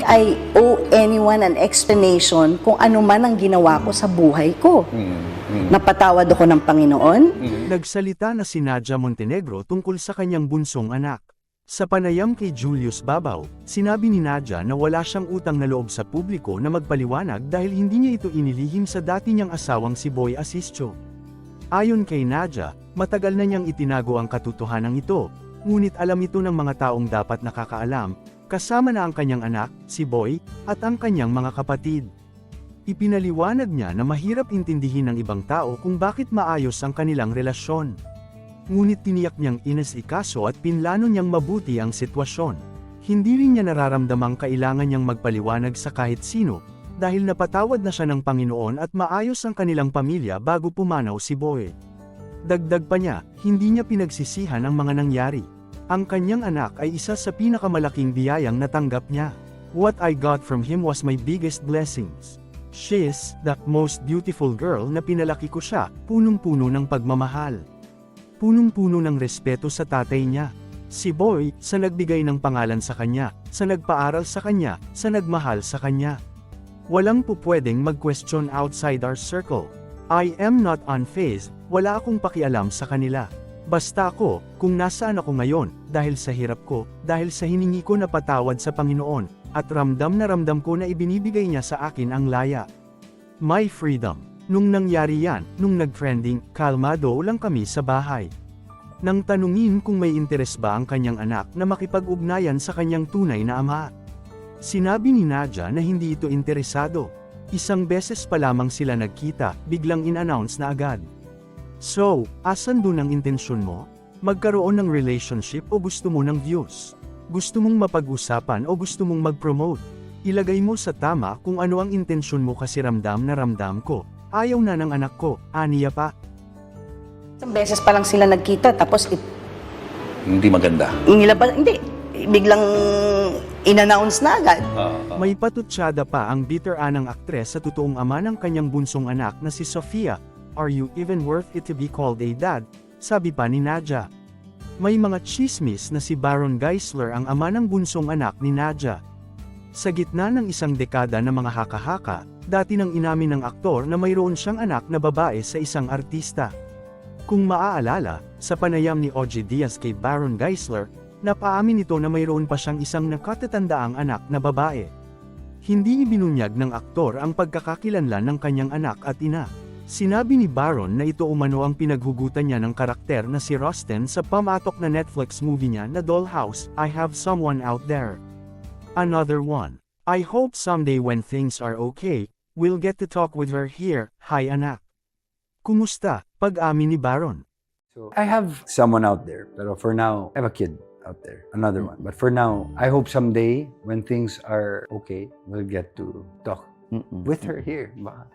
think I owe anyone an explanation kung ano man ang ginawa ko sa buhay ko. Napatawad ako ng Panginoon. Nagsalita na si Nadia Montenegro tungkol sa kanyang bunsong anak. Sa panayam kay Julius Babaw, sinabi ni Nadia na wala siyang utang na loob sa publiko na magpaliwanag dahil hindi niya ito inilihim sa dati niyang asawang si Boy Asistio. Ayon kay Nadia, matagal na niyang itinago ang katotohanan ito, ngunit alam ito ng mga taong dapat nakakaalam, kasama na ang kanyang anak, si Boy, at ang kanyang mga kapatid. Ipinaliwanag niya na mahirap intindihin ng ibang tao kung bakit maayos ang kanilang relasyon. Ngunit tiniyak niyang inas-ikaso at pinlano niyang mabuti ang sitwasyon. Hindi rin niya nararamdamang kailangan niyang magpaliwanag sa kahit sino, dahil napatawad na siya ng Panginoon at maayos ang kanilang pamilya bago pumanaw si Boy. Dagdag pa niya, hindi niya pinagsisihan ang mga nangyari. Ang kanyang anak ay isa sa pinakamalaking biyayang natanggap niya. What I got from him was my biggest blessings. She is the most beautiful girl na pinalaki ko siya, punong-puno ng pagmamahal. Punong-puno ng respeto sa tatay niya. Si Boy, sa nagbigay ng pangalan sa kanya, sa nagpaaral sa kanya, sa nagmahal sa kanya. Walang pupwedeng mag-question outside our circle. I am not unfazed, wala akong pakialam sa kanila. Basta ako, kung nasaan ako ngayon, dahil sa hirap ko, dahil sa hiningi ko na patawad sa Panginoon, at ramdam na ramdam ko na ibinibigay niya sa akin ang laya. My freedom. Nung nangyari yan, nung nag-trending, kalmado lang kami sa bahay. Nang tanungin kung may interes ba ang kanyang anak na makipag-ugnayan sa kanyang tunay na ama. Sinabi ni Nadia na hindi ito interesado. Isang beses pa lamang sila nagkita, biglang in-announce na agad. So, asan dun ang intensyon mo? Magkaroon ng relationship o gusto mo ng views? Gusto mong mapag-usapan o gusto mong mag-promote? Ilagay mo sa tama kung ano ang intensyon mo kasi ramdam na ramdam ko. Ayaw na ng anak ko, aniya pa. Isang beses pa lang sila nagkita, tapos it, Hindi maganda. nilabas, hindi, biglang in-announce na agad. May patutsada pa ang bitter anang aktres sa totoong ama ng kanyang bunsong anak na si Sofia. Are you even worth it to be called a dad? Sabi pa ni Nadia. May mga chismis na si Baron Geisler ang ama ng bunsong anak ni Nadia. Sa gitna ng isang dekada na mga haka-haka, dati nang inamin ng aktor na mayroon siyang anak na babae sa isang artista. Kung maaalala, sa panayam ni OG Diaz kay Baron Geisler, napaamin ito na mayroon pa siyang isang nakatatandaang anak na babae. Hindi ibinunyag ng aktor ang pagkakakilanlan ng kanyang anak at ina. Sinabi ni Baron na ito umano ang pinaghugutan niya ng karakter na si Rosten sa pamatok na Netflix movie niya na Dollhouse, I Have Someone Out There. Another one. I hope someday when things are okay, we'll get to talk with her here, hi anak. Kumusta? Pag-amin ni Baron. So I have someone out there, pero for now, I have a kid out there, another one. But for now, I hope someday when things are okay, we'll get to talk with her here. Baka